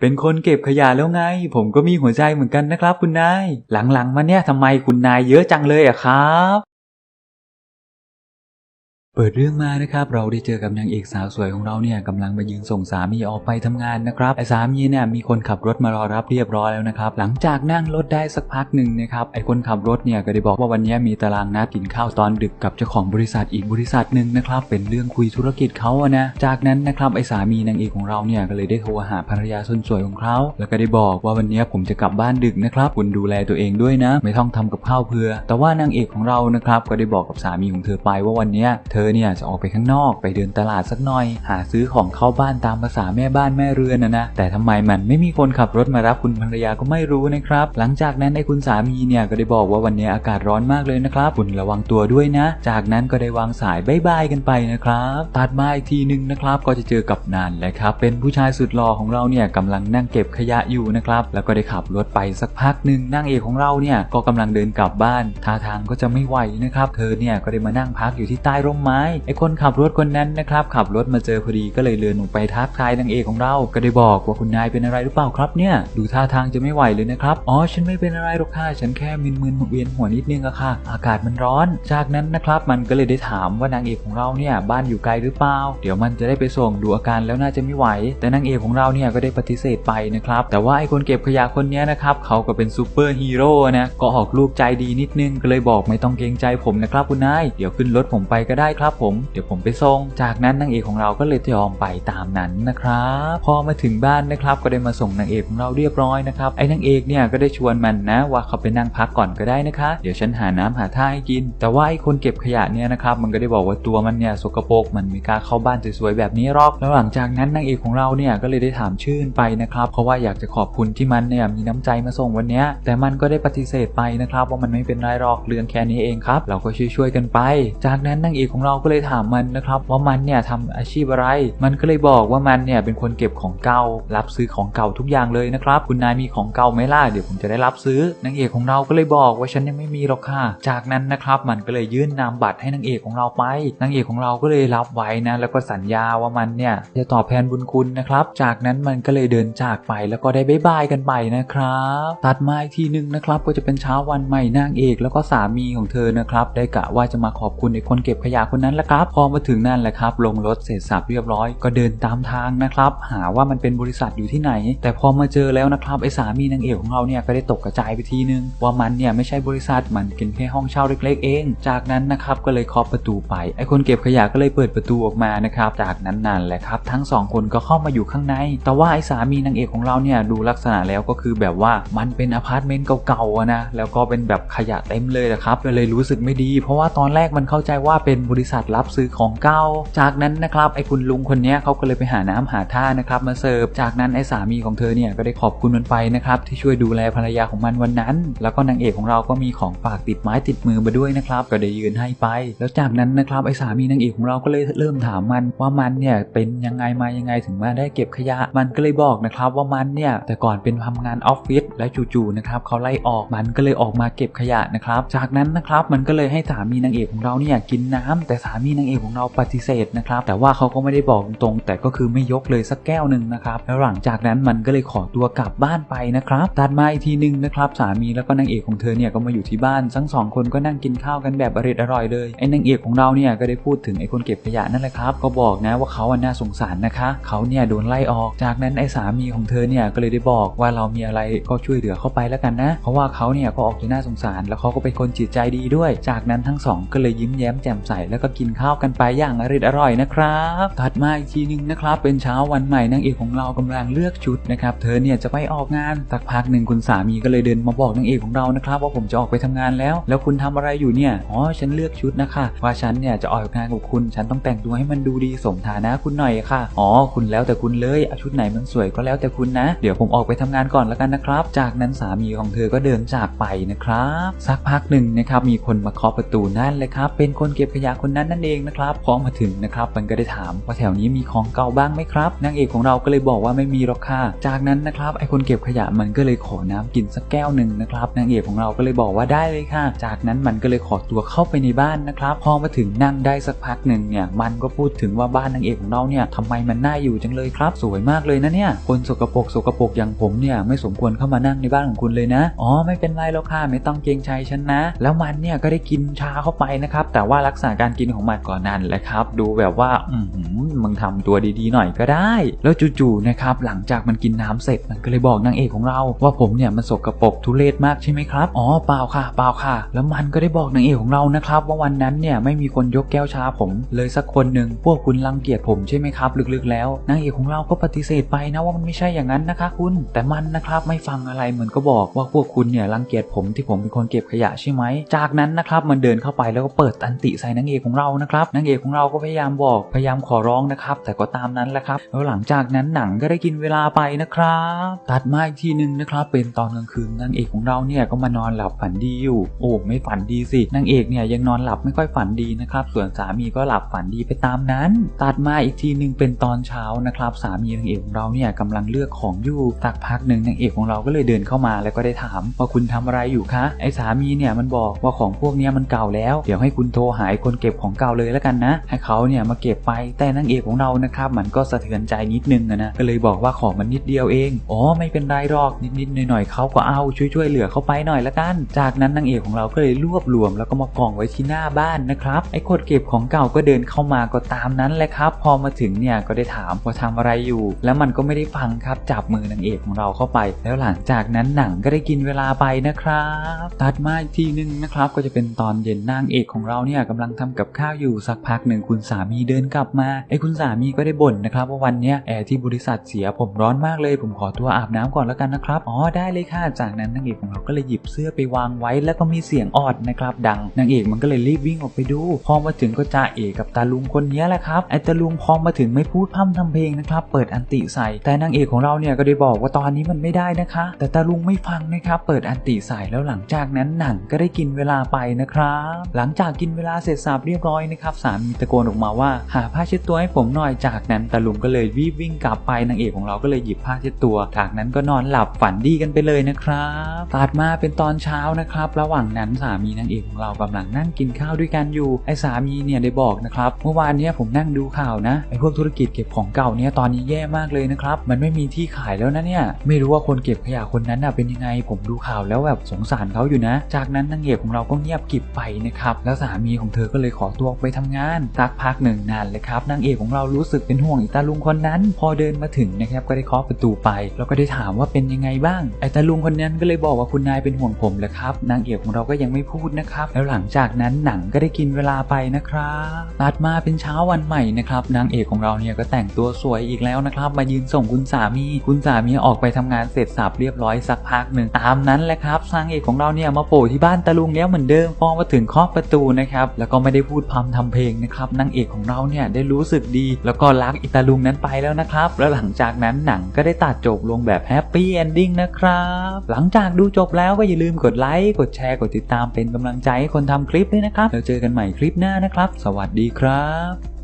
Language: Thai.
เป็นคนเก็บขยะแล้วไง ผมก็มีหัวใจเหมือนกันนะครับ คุณนาย หลังๆมาเนี่ยทำไมคุณนายเยอะจังเลยอะครับ เปิดเรื่องมานะครับ เราได้เจอกับนางเอกสาวสวยของเราเนี่ยกำลังมายืนส่งสามีออกไปทำงานนะครับไอ้สามีเนี่ยมีคนขับรถมารอรับเรียบร้อยแล้วนะครับ หลังจากนั่งรถได้สักพักหนึ่งนะครับไอ้คนขับรถเนี่ยก็ได้บอกว่าวันนี้มีตารางนัดกินข้าวตอนดึกกับเจ้าของบริษัทอีกบริษัทหนึ่งนะครับ เป็นเรื่องคุยธุรกิจเขาอะนะ จากนั้นนะครับไอ้สามีนางเอกของเราเนี่ยก็เลยได้โทรหาภรรยาคนสวยของเขาแล้วก็ได้บอกว่าวันนี้ผมจะกลับบ้านดึกนะครับคุณดูแลตัวเองด้วยนะ ไม่ต้องทำกับข้าวเผื่อ แต่ว่านางเอกของเรานะครับก็ได้บอกกับสามีของเธอไปว่าวันนี้เธอเนี่ยจะออกไปข้างนอกไปเดินตลาดสักหน่อย หาซื้อของเข้าบ้านตามภาษาแม่บ้านแม่เรือนนะนะแต่ทำไมมันไม่มีคนขับรถมารับคุณภรรยาก็ไม่รู้นะครับ หลังจากนั้นไอ้คุณสามีเนี่ยก็ได้บอกว่าวันนี้อากาศร้อนมากเลยนะครับคุณระวังตัวด้วยนะ จากนั้นก็ได้วางสายบายบายกันไปนะครับตัดมาอีกทีหนึ่งนะครับก็จะเจอกับนันแหละครับเป็นผู้ชายสุดหล่อของเราเนี่ยกำลังนั่งเก็บขยะอยู่นะครับแล้วก็ได้ขับรถไปสักพักหนึ่งนางเอกของเราเนี่ยก็กำลังเดินกลับบ้านท่าทางก็จะไม่ไหวนะครับ เธอเนี่ยก็ได้มานั่งพักอยู่ที่ใต้ร่มไม้ไอ้คนขับรถคนนั้นนะครับขับรถมาเจอพอดีก็เลยเดินลงไปทักทายนางเอกของเรา ก็ได้บอกว่าคุณนายเป็นอะไรหรือเปล่าครับเนี่ย ดูท่าทางจะไม่ไหวเลยนะครับอ๋อฉันไม่เป็นอะไรหรอกค่ะฉันแค่มึนๆเวียนหัวนิดนึงอะค่ะ อากาศมันร้อน จากนั้นนะครับมันก็เลยได้ถามว่านางเอกของเราเนี่ยบ้านอยู่ไกลหรือเปล่าเดี๋ยวมันจะได้ไปส่งดูอาการแล้วน่าจะไม่ไหว แต่นางเอกของเราเนี่ยก็ได้ปฏิเสธไปนะครับแต่ว่าไอ้คนเก็บขยะคนนี้นะครับเขาก็เป็นซูเปอร์ฮีโร่นะก็ออกลูกใจดีนิดนึงก็เลยบอกไม่ต้องเกรงใจผมนะครับคุณนายเดี๋ยวขึ้นรถผมไปก็ได้ครับผมเดี๋ยวผมไปส่ง จากนั้นนางเอกของเราก็เลยยอมไปตามนั้นนะครับพอมาถึงบ้านนะครับก็ได้มาส่งนางเอกของเราเรียบร้อยนะครับไอ้นางเอกเนี่ยก็ได้ชวนมันนะว่าเขาไปนั่งพักก่อนก็ได้นะคะ เดี๋ยวฉันหาน้ำหาท่าให้กิน แต่ว่าไอ้คนเก็บขยะเนี่ยนะครับมันก็ได้บอกว่าตัวมันเนี่ยสกปรกมันไม่กล้าเข้าบ้านสวยๆแบบนี้หรอกแล้วหลังจากนั้นนางเอกของเราเนี่ยก็เลยได้ถามชื่นไปนะครับเพราะว่าอยากจะขอบคุณที่มันเนี่ยมีน้ำใจมาส่งวันเนี้ยแต่มันก็ได้ปฏิเสธไปนะครับว่ามันไม่เป็นไรหรอกเรื่องแค่นี้เองครับเราก็ช่วยๆกันไป จากนั้นนางเอกของเราก็เลยถามมันนะครับ ว่ามันเนี่ยทำอาชีพอะไร มันก็เลยบอกว่ามันเนี่ยเป็นคนเก็บของเก่า รับซื้อของเก่าทุกอย่างเลยนะครับ คุณนายมีของเก่าไหมล่ะเดี๋ยวผมจะได้รับซื้อนางเอกของเราก็เลยบอกว่าฉันยังไม่มีหรอกค่ะ จากนั้นนะครับมันก็เลยยื่นนามบัตรให้นางเอกของเราไปนางเอกของเราก็เลยรับไว้นะแล้วก็สัญญาว่ามันเนี่ยจะตอบแทนบุญคุณนะครับ จากนั้นมันก็เลยเดินจากไปแล้วก็ได้บายบายกันไปนะครับ ตัดมาอีกทีนึงนะครับก็จะเป็นเช้าวันใหม่นางเอกแล้วก็สามีของเธอนะครับได้กะว่าจะมาขอบคุณไอ้คนเก็บขยะคนนั้นแหละครับ พอมาถึงนั่นแหละครับ ลงรถเสร็จสับเรียบร้อย ก็เดินตามทางนะครับ หาว่ามันเป็นบริษัทอยู่ที่ไหน แต่พอมาเจอแล้วนะครับไอ้สามีนางเอกของเราเนี่ยก็ได้ตกกระจายไปทีนึง ว่ามันเนี่ยไม่ใช่บริษัทมันเป็นแค่ห้องเช่าเล็กๆเอง จากนั้นนะครับก็เลยเคาะประตูไปไอ้คนเก็บขยะก็เลยเปิดประตูออกมานะครับ จากนั้นนั่นแหละครับ ทั้งสองคนก็เข้ามาอยู่ข้างใน แต่ว่าไอ้สามีนางเอกของเราเนี่ยดูลักษณะแล้วก็คือแบบว่ามันเป็นอพาร์ตเมนต์เก่าๆนะแล้วก็เป็นแบบขยะเต็มเลยนะครับก็เลยรู้สึกไม่ดี เพราะว่าตอนแรกมันเข้าใจว่าเป็นบริษัทรับซื้อของเก่า จากนั้นนะครับไอ้คุณลุงคนนี้เขาก็เลยไปหาน้ำหาท่านะครับมาเสิร์ฟ จากนั้นไอ้สามีของเธอเนี่ยก็ได้ขอบคุณมันไปนะครับที่ช่วยดูแลภรรยาของมันวันนั้น แล้วก็นางเอกของเราก็มีของฝากติดไม้ติดมือมาด้วยนะครับก็ได้ยืนให้ไป แล้วจากนั้นนะครับไอ้สามีนางเอกของเราก็เลยเริ่มถามมันว่ามันเนี่ยเป็นยังไงมายังไงถึงมาได้เก็บขยะ มันก็เลยบอกนะครับว่ามันเนี่ยแต่ก่อนเป็นทำงานออฟฟิศและจู่ๆนะครับเขาไล่ออกมันก็เลยออกมาเก็บขยะนะครับ จากนั้นนะครับมันก็เลยให้สามีนางเอกของเราเนี่ยกินน้ำแต่สามีนางเอกของเราปฏิเสธนะครับ แต่ว่าเขาก็ไม่ได้บอกตรงๆแต่ก็คือไม่ยกเลยสักแก้วหนึ่งนะครับแล้วหลังจากนั้นมันก็เลยขอตัวกลับบ้านไปนะครับตัดมาอีกทีหนึ่งนะครับสามีแล้วก็นางเอกของเธอเนี่ยก็มาอยู่ที่บ้านทั้งสองคนก็นั่งกินข้าวกันแบบอร่อยอร่อยเลยไอ้นางเอกของเราเนี่ยก็ได้พูดถึงไอ้คนเก็บขยะนั่นแหละครับก็บอกนะว่าเขาอน่าสงสารนะคะเขาเนี่ยโดนไล่ออกจากนั้นไอ้สามีของเธอเนี่ยก็เลยได้บอกว่าเรามีอะไรก็ช่วยเหลือเข้าไปแล้วกันนะ เพราะว่าเขาเนี่ยก็ออกจะน่าสงสาร แล้วเขาก็เป็นคนจิตใจดีด้วย จากนั้นทั้งสองก็เลยยิ้มแย้มแจ่มใสแล้วก็กินข้าวกันไปอย่างอร่อยอร่อยนะครับ ถัดมาอีกทีหนึงนะครับ เป็นเช้าวันใหม่นางเอกของเรากำลังเลือกชุดนะครับ เธอเนี่ยจะไปออกงานสักพักหนึ่งคุณสามีก็เลยเดินมาบอกนางเอกของเรานะครับว่าผมจะออกไปทำงานแล้ว แล้วคุณทำอะไรอยู่เนี่ยอ๋อฉันเลือกชุดนะคะว่าฉันเนี่ยจะออกงานกับคุณ ฉันต้องแต่งตัวให้มันดูดีสมฐานะคุณหน่อยค่ะอ๋อคุณแล้วแต่คุณเลยเอาชุดไหนมันสวยก็แล้วแต่คุณนะ เดี๋ยวผมออกไปทำงานก่อนแล้วกันนะครับ จากนั้นสามีของเธอก็เดินจากไปนะครับ สักพักหนึ่งนะครับมีคนมาเคาะประตูนั่นเลยครับเป็นคนเก็บขยะคนนั้นนั่นเองนะครับพอมาถึงนะครับมันก็ได้ถามว่าแถวนี้มีของเก่าบ้างไหมครับนางเอกของเราก็เลยบอกว่าไม่มีหรอกค่ะจากนั้นนะครับไอคนเก็บขยะมันก็เลยขอน้ำกินสักแก้วหนึ่งนะครับนางเอกของเราก็เลยบอกว่าได้เลยค่ะ จากนั้นมันก็เลยขอตัวเข้าไปในบ้านนะครับพอมาถึงนั่งได้สักพักหนึ่งเนี่ยมันก็พูดถึงว่าบ้านนางเอกของเราเนี่ยทำไมมันน่าอยู่จังเลยครับ สวยมากเลยนะเนี่ยคนสกปรกสกปรกอย่างผมเนี่ยไม่สมควรเข้ามานั่งในบ้านของคุณเลยนะอ๋อไม่เป็นไรหรอกค่ะไม่ต้องเกรงใจฉันนะ แล้วมันเนี่ยก็ได้กินชาเข้าไปนะครับแต่ว่ารักษาการกินของมันก่อนนั่นแหละครับ ดูแบบว่าอืมึงทำตัวดีๆหน่อยก็ได้ แล้วจู่ๆนะครับหลังจากมันกินน้ำเสร็จมันก็เลยบอกนางเอกของเราว่าผมเนี่ยมันสกปรกทุเรศมากใช่ไหมครับอ๋อเปล่าค่ะเปล่าค่ะ แล้วมันก็ได้บอกนางเอกของเรานะครับ ว่าวันนั้นเนี่ยไม่มีคนยกแก้วชาผม เลยสักคนหนึ่งพวกคุณรังเกียจผมใช่ไหมครับ ลึกๆ แล้วนางเอกของเราก็ปฏิเสธไปนะว่ามันไม่ใช่อย่างนั้นนะคะคุณ แต่มันนะครับไม่ฟังอะไรเหมือนก็บอกว่าพวกคุณเนี่ยรังเกียจผมที่ผมเป็นคนเก็บขยะใช่ไหมจากนั้นนะครับมันเดินเข้าไปแล้วก็เปิดอันติใส่นางเอกของเรานะครับนางเอกของเราก็พยายามบอกพยายามขอร้องนะครับ แต่ก็ตามนั้นแหละครับแล้วหลังจากนั้นหนังก็ได้กินเวลาไปนะครับ ตัดมาอีกทีหนึ่งนะครับ เป็นตอนกลางคืนนางเอกของเราเนี่ยก็มานอนหลับฝันดีอยู่ โอ้ไม่ฝันดีสินางเอกเนี่ยยังนอนหลับไม่ค่อยฝันดีนะครับ ส่วนสามีก็หลับฝันดีไปตามนั้น ตัดมาอีกทีหนึ่งเป็นตอนเช้านะครับ สามีนางเอกของเราเนี่ยกำลังเลือกของอยู่สักพักหนึ่งนางเอกของเราก็เลยเดินเข้ามาแล้วก็ได้ถามว่าคุณทำอะไรอยู่คะไอ้สามีเนี่ยมันบอกว่าของพวกนี้มันเก่าแล้ว เดี๋ยวให้คุณโทรหาคนเก็บของเก่าเลยแล้วกันนะ ให้เขาเนี่ยมาเก็บไปแต่นางเอกของเรานะครับมันก็สะเทือนใจนิดนึงนะก็เลยบอกว่าของมันนิดเดียวเองอ๋อไม่เป็นไรหรอกนิดๆหน่อยๆเขาก็เอาช่วยช่วยๆเหลือเขาไปหน่อยละกัน จากนั้นนางเอกของเราก็เลยรวบรวม แล้วก็มากองไว้ที่หน้าบ้านนะครับไอ้คนเก็บของเก่าก็เดินเข้ามาก็ตามนั้นแหละครับ พอมาถึงเนี่ยก็ได้ถามว่าทำอะไรอยู่ แล้วมันก็ไม่ได้ฟังครับจับมือนางเอกของเราเข้าไป แล้วหลังจากนั้นหนังก็ได้กินเวลาไปนะครับ ตัดมาอีกทีนึงนะครับก็จะเป็นตอนเย็นนางเอกของเราเนี่ยกำลังทำกับข้าวอยู่สักพักหนึ่งคุณสามีเดินกลับมาไอ้คุณสามีก็ได้บ่นนะครับว่าวันเนี้ยแอร์ที่บริษัทเสียผมร้อนมากเลย ผมขอตัวอาบน้ำก่อนแล้วกันนะครับอ๋อได้เลยค่ะจากนั้นนางเอกของเราก็เลยหยิบเสื้อไปวางไว้ แล้วก็มีเสียงออดนะครับดังนางเอกมันก็เลยรีบวิ่งออกไปดูพอมาถึงก็จ่าเอกกับตาลุงคนนี้แหละครับไอ้ตาลุงพอมาถึงไม่พูดพร่ำทำเพลงนะครับเปิดอันติใส่ แต่นางเอกของเราเนี่ยก็ได้บอกว่าตอนนี้มันไม่ได้นะคะ แต่ตาลุงไม่ฟังนะครับเปิดอันติใส่แล้วหลังจากนั้นหนังก็ได้กินเวลาไปนะครับหลังจากกินเวลาเสร็จสับเรียบร้อยนะครับสามีตะโกนออกมาว่า หาผ้าเช็ดตัวให้ผมหน่อยจากนั้นตาลุงก็เลยรีบวิ่งกลับไปนางเอกของเราก็เลยหยิบผ้าเช็ดตัว จากนั้นก็นอนหลับฝันดีกันไปเลยนะครับตัดมาเป็นตอนเช้านะครับ ระหว่างนั้นสามีนางเอกของเรากำลังนั่งกินข้าวด้วยกันอยู่ไอ้สามีเนี่ยได้บอกนะครับเมื่อวานเนี้ยผมนั่งดูข่าวนะไอ้พวกธุรกิจเก็บของเก่าเนี่ยตอนนี้แย่มากเลยนะครับมันไม่มีที่ขายแล้วนะเนี่ยไม่รู้ว่าคนเก็บขยะคนนั้นน่ะเป็นยังไง ผมดูข่าวแล้วแบบสงสารเขาอยู่นะ จากนั้นนางเอกของเราก็เงียบกิบไปนะครับแล้วสามีของเธอก็เลยขอตัวออกไปทำงาน สักพักหนึ่งนานเลยครับนางเอกของเรารู้สึกเป็นห่วงอีตาลุงคนนั้น พอเดินมาถึงนะครับก็ได้เคาะประตูไป แล้วก็ได้ถามว่าเป็นยังไงบ้างไอตาลุงคนนั้นก็เลยบอกว่าคุณนายเป็นห่วงผมแหละครับนางเอกของเราก็ยังไม่พูดนะครับแล้วหลังจากนั้นหนังก็ได้กินเวลาไปนะครับตัดมาเป็นเช้าวันใหม่นะครับนางเอกของเราเนี่ยก็แต่งตัวสวยอีกแล้วนะครับ มายืนส่งคุณสามี คุณสามีออกไปทำงานเสร็จสับเรียบร้อยสักพักหนึ่งตามนั้นแหละครับนางเอกของเราเนี่ยมาโผล่ที่บ้านตาลุงแล้วเหมือนเดิมพอมาถึงเคาะประตูนะครับแล้วก็ไม่ได้พูพูดพร่ำทำเพลงนะครับนางเอกของเราเนี่ยได้รู้สึกดี แล้วก็รักอิตาลุงนั้นไปแล้วนะครับ แล้วหลังจากนั้นหนังก็ได้ตัดจบลงแบบแฮปปี้เอนดิ้งนะครับ หลังจากดูจบแล้วก็อย่าลืมกดไลค์กดแชร์กดติดตามเป็นกำลังใจให้คนทำคลิปด้วยนะครับแล้วเจอกันใหม่คลิปหน้านะครับ สวัสดีครับ